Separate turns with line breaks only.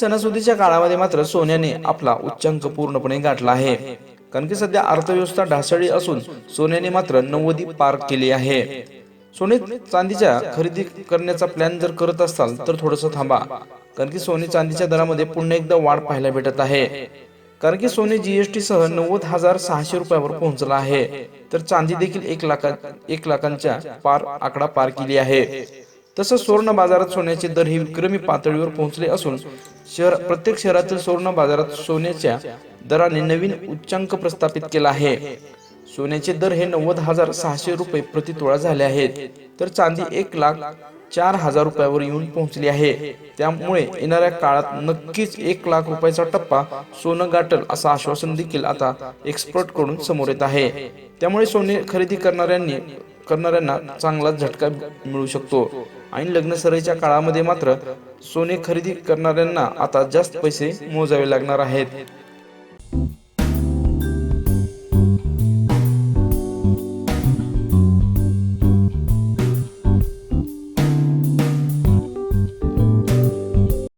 सणासुदीच्या काळामध्ये मात्र सोन्याने आपला उच्चांक पूर्णपणे गाठला आहे. कारण की सध्या अर्थव्यवस्था ढासळी असून सोन्याने मात्र नव्वदी पार केली आहे. सोने चांदीच्या खरेदी करण्याचा प्लॅन जर करत असाल तर थोडंसं थांबा. कारण की सोने चांदीच्या दरामध्ये पुन्हा एकदा वाढ पाहायला भेटत आहे. कारण की सोने जीएसटी सह नव्वद हजार सहाशे रुपयावर पोहोचला आहे. तर चांदी देखील एक लाखा एक लाखांच्या पार आकडा पार केली आहे. तसंच सुवर्ण बाजारात सोन्याचे दर ही विक्रमी पातळीवर पोहोचले असून शहर प्रत्येक शहरातील सुवर्ण बाजारात सोन्याच्या दराने नवीन उच्चांक प्रस्थापित केला आहे. सोन्याचे दर हे नव्वद हजार सहाशे रुपये प्रति तोळा झाले आहेत. तर चांदी एक लाख चार हजार रुपयावर येऊन पोहोचली आहे. त्यामुळे येणाऱ्या काळात नक्कीच एक लाख रुपयाचा टप्पा सोनं गाठल असं आश्वासन देखील आता एक्सपर्टकडून समोर येत आहे. त्यामुळे सोने खरेदी करणाऱ्यांनी करणाऱ्यांना चांगला झटका मिळू शकतो. आणि लग्न सराईच्या काळामध्ये मात्र सोने खरेदी करणाऱ्यांना आता जास्त पैसे मोजावे लागणार आहेत.